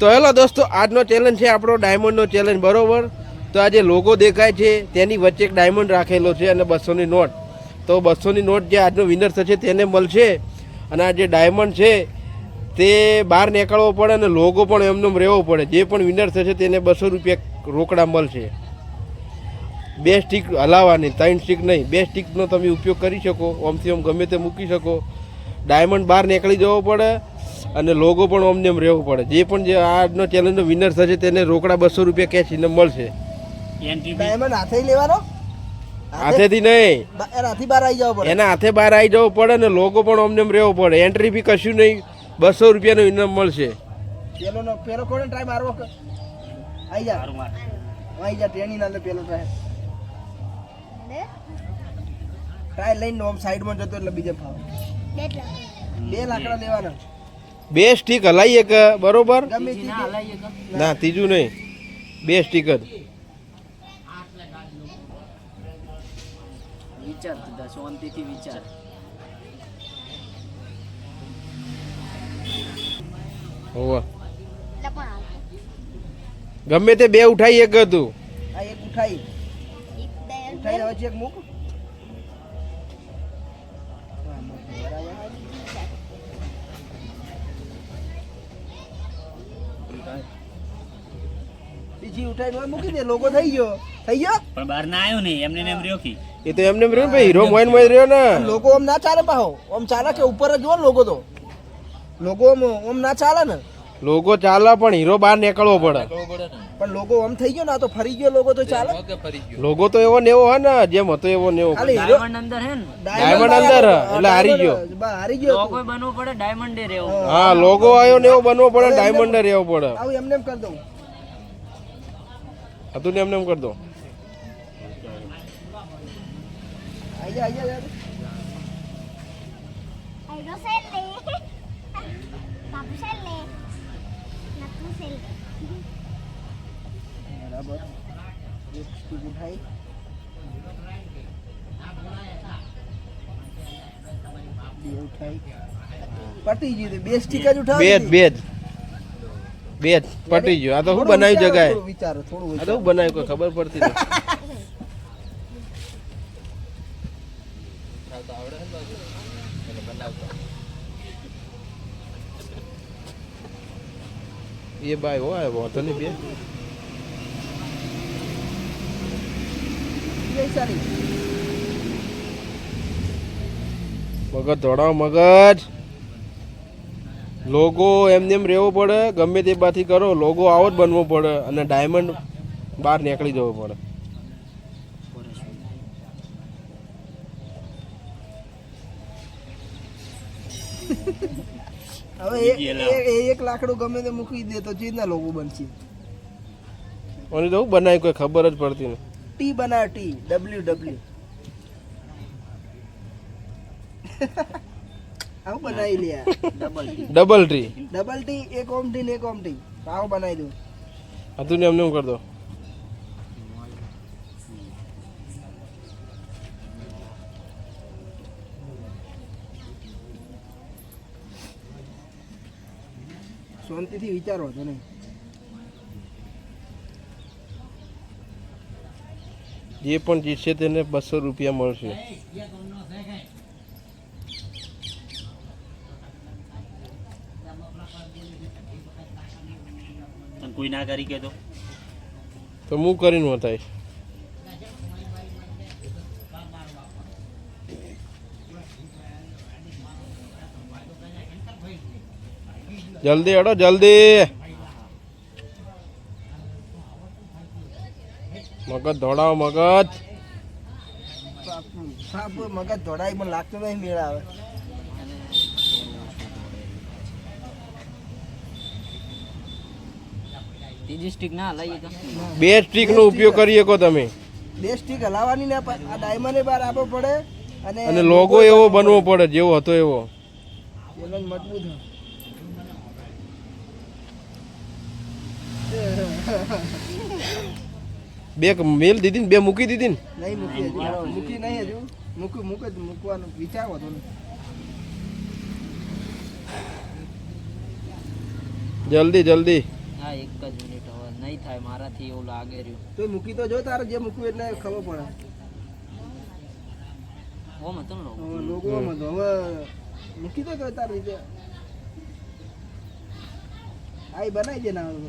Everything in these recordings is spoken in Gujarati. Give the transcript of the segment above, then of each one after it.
તો હેલો દોસ્તો, આજનો ચેલેન્જ છે આપણો ડાયમંડનો ચેલેન્જ બરોબર? તો આ જે લોગો દેખાય છે, તેની વચ્ચે એક ડાયમંડ રાખેલો છે અને બસોની નોટ. તો બસોની નોટ જે આજનો વિનર થશે તેને મળશે. અને આ જે ડાયમંડ છે, તે બહાર નીકળવો પડે અને લોગો પણ એમનો એમ રહેવો પડે. જે પણ વિનર થશે તેને બસો રૂપિયા રોકડા મળશે. બે સ્ટીક હલાવવાની, ત્રણ સ્ટીક નહીં. બે સ્ટીકનો તમે ઉપયોગ કરી શકો. ઓમથી ઓમ ગમે તે મૂકી શકો. ડાયમંડ બહાર નીકળી જવો પડે. અને લોગો પણ ઓમને એમ રહેવું પડે. જે પણ જે આજનો ચેલેન્જનો વિનર થશે તેને રોકડા બસો રૂપિયા કેશ ઇનામ મળશે. એન્ટ્રી ડાયમંડ હાથે લેવાનો? હાથેથી નહીં. એના હાથી બહાર આવી જવો પડે. એના હાથે બહાર આવી જવું પડે ને લોગો પણ ઓમને એમ રહેવો પડે. એન્ટ્રી ફી કશું નહીં. બસો રૂપિયાનો ઇનામ મળશે. પેલો નો પેલો કોને ટ્રાય મારવો? આવી જા. આઈ જા ટ્રેનિંગ ના પેલો ટ્રાય ટ્રાય લઈને ઓમ સાઈડમાં જતો એટલે બીજે ફાવ. બે લાકડા લેવાના. બે સ્ટીક હલાવીએ કે. બરોબર ના ત્રીજું નહીં. બે સ્ટીક જ. ગમે તે બે ઉઠાઈ એક હતું. આ એક ઉઠાઈ. ઉઠાઈ હવે મૂક? બીજી ઉઠાઈ ને મૂકી દે લોકો થઈ ગયો. થઈ ગયો? પણ બહાર ના આવ્યો ને એમને એમ રહ્યો કી. એ તો એમને એમ રહ્યું ભાઈ હીરો મોઈન મોઈન રહ્યો ને. લોકો આમ ના ચાલે પાહો. આમ ચાલે કે ઉપર જ જો લોકો તો? લોકો આમ આમ ના ચાલે ને? લોગો ચાલે પણ હીરો બહાર નીકળવો પડે. પણ લોગો આમ થઈ ગયો ને તો ફરી ગયો લોગો તો ચાલે? લોગો તો એવો ને એવો હે ને જેમ હતો એવો ને એવો. ખાલી હીરો અંદર હે ને. ડાયમંડ અંદર એટલે હારી ગયો. હારી ગયો. કોઈ બનવું પડે ડાયમંડ રહેવો હા લોગો આવ્યો ને એવો બનવો પડે ડાયમંડ રહેવો પડે. આવું એમને એમ કરી દઉં. હતું ને એમને એમ કરી દો આઈ જા આઈ જા બરાબર એક સ્ટીક ઉઠાઈ બે ઉઠાઈ પટી ગયું. બે સ્ટીક જ ઉઠાવી બે બે જ બે પટી ગયો આ તો શું બનાવ્યું જગાએ? વિચારો થોડું આ તો બનાવ્યું કોઈ ખબર પડતી નથી. એ ભાઈ હોય વાંધો નહીં બે. મગજ દોડાવ મગજ. લોગો એમને એમ રહેવો પડે ગમે તે બાથી કરો લોગો આવો જ બનવો પડે અને ડાયમંડ બહાર નીકળી જવો પડે. હવે એક લાકડું ગમે તે મૂકી દે તો ચીજના લોકો બનશે. ઓને તો શું બનાવ્યું કોઈ ખબર જ પડતી નહીં. ટી બનાવ ટી ડબલ્યુ ડબલ્યુ આવું બનાવી લે double double tree double T. એક ઓમ ટી ને એક ઓમ ટી આવું બનાવી દઉં. હતું ને એમને એમ કરી દો શાંતિથી વિચારો છો નહીં જે પણ જીતશે તેને બસો રૂપિયા મળશે. કોઈ ના કરી કે તો? તો હું કરીને બતાવીશ જલ્દી હડો જલ્દી. મગજ દોડાવો મગજ. મગજ દોડાઈ પણ લાગતું નહીં મેળ આવે. ત્રીજી સ્ટીક ના લઈએ તો. બે સ્ટીક નો ઉપયોગ કરી શકો તમે. બે સ્ટીક હલાવવાની ને આ ડાયમંડ બાર આપવો પડે અને અને લોગો એવો બનવો પડે જેવો હતો એવો. મજબૂત બે મેલ દીધી ને બે મૂકી દીધી ને નહીં મૂકી મૂકી નહીં હજુ. મૂકી મૂક જ મૂકવાનું. વિચારવો તો જલ્દી જલ્દી. હા એક જ મિનિટ હવે. નહીં થાય મારાથી એવું લાગે રહ્યું. તો મૂકી તો જો તારે જે મૂકવું એટલે ખબર પડે. ઓમ હતું ને લોગો. હવે લોગો તો હવે મૂકી તો તારી રીતે આ બનાવી દે ના હવે.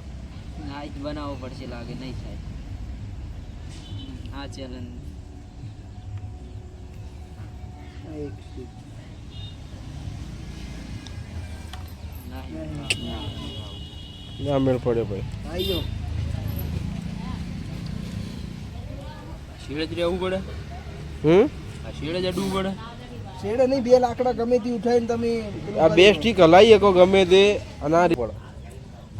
જ બનાવવો પડશે લાગે. નહીં થાય. આ ચેલેન્જ. ના મેળ પડે ભાઈ. જાઓ. શીળે જ રહેવું પડે? હમ? આ શીળે જ અડવું પડે? શેડે નહીં બે લાકડા ગમે તે ઉઠાવીને તમે આ બે સ્ટીક હલાવી શકો ગમે તે અને આ પડે.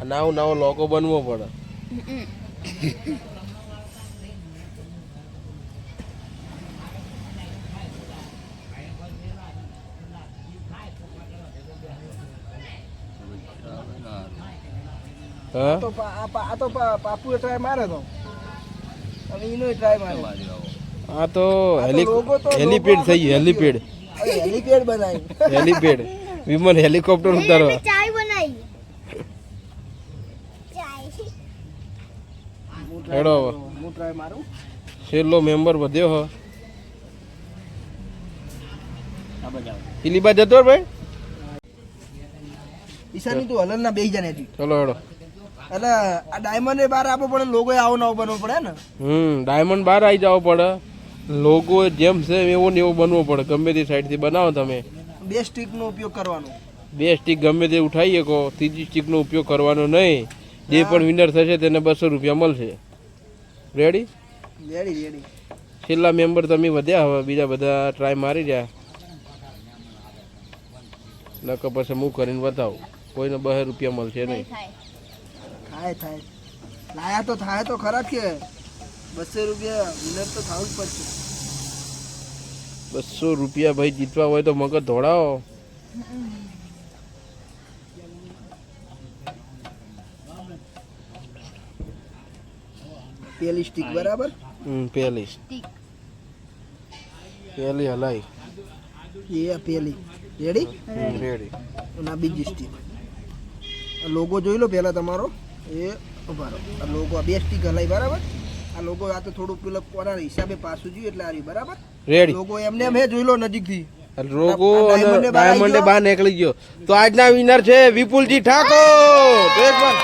આ નવો નવો લોકો બનવો પડે. હા? તો આ તો પા- પાપુએ ટ્રાય મારે તો. એનો ટ્રાય મારે આ તો હેલીપેડ થઈ ગયું હેલીપેડ. હેલીપેડ બનાવી. હેલીપેડ. વિમન હેલિકોપ્ટર ઉતારવા. ચાય બનાવી. હેડો try હવે. મારું. હું ટ્રાય મારું. છેલ્લો મેમ્બર વધ્યો હો. ઇલીબા જતો રે ભાઈ? ઈશાની તું હલન ના બેસી જા ને ચલો હેડો. એટલે આ ડાયમંડ એ આપો આપવો પડે લોગો આવો નવો બનવો પડે ને? હમ ડાયમંડ બહાર આવી જવો પડે. લોગો જેમ છે એવો ને એવો બનવો પડે ગમે તે સાઈડથી બનાવો તમે. બે સ્ટીક નો ઉપયોગ કરવાનો. બે સ્ટીક ગમે તે ઉઠાવી શકો ત્રીજી સ્ટીકનો ઉપયોગ કરવાનો નહીં. જે પણ વિનર થશે તેને બસો રૂપિયા મળશે. રેડી રેડી રેડી છેલ્લા મેમ્બર તમે વધ્યા હવે બીજા બધા ટ્રાય મારી રહ્યા. નકર પછી હું કરીને બતાવું. કોઈને બહે રૂપિયા મળશે નહીં. થાય થાય. લાયા તો થાય તો ખરા કે બસો રૂપિયા વિનર તો થવું જ પડશે. બસો રૂપિયા ભાઈ જીતવા હોય તો મગજ ધોડાવો. પેલી સ્ટીક બરાબર? હમ પેલી. પેલી હલાઈ. એ પેલી. રેડી રેડી અને બીજી સ્ટીક લોગો જોઈ લો પહેલા તમારો. એ બરાબર લોગો બે સ્ટીક હલાઈ બરાબર? આ લોગો આ તો થોડું પેલા કોના હિસાબે પાછું જોયું એટલે આ બરાબર? રેડી લોગો એમને એમ હે જોઈ લો નજીકથી રોગો અને ડાયમંડે બહાર આવી ડાયમંડે ગયો? બહાર નીકળી ગયો. તો આજના વિનર છે વિપુલજી ઠાકોર. એકવાર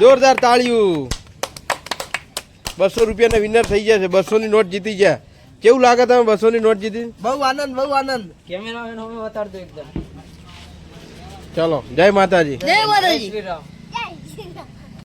જોરદાર તાળીઓ. બસો રૂપિયાના વિનર થઈ ગયા છે. બસો ની નોટ જીતી ગયા. કેવું લાગે તમે બસો ની નોટ જીતી? બહુ આનંદ બહુ આનંદ. કેમેરામેન હવે બતાડતો એકદમ. ચલો જય માતાજી. જય માતાજી. 听着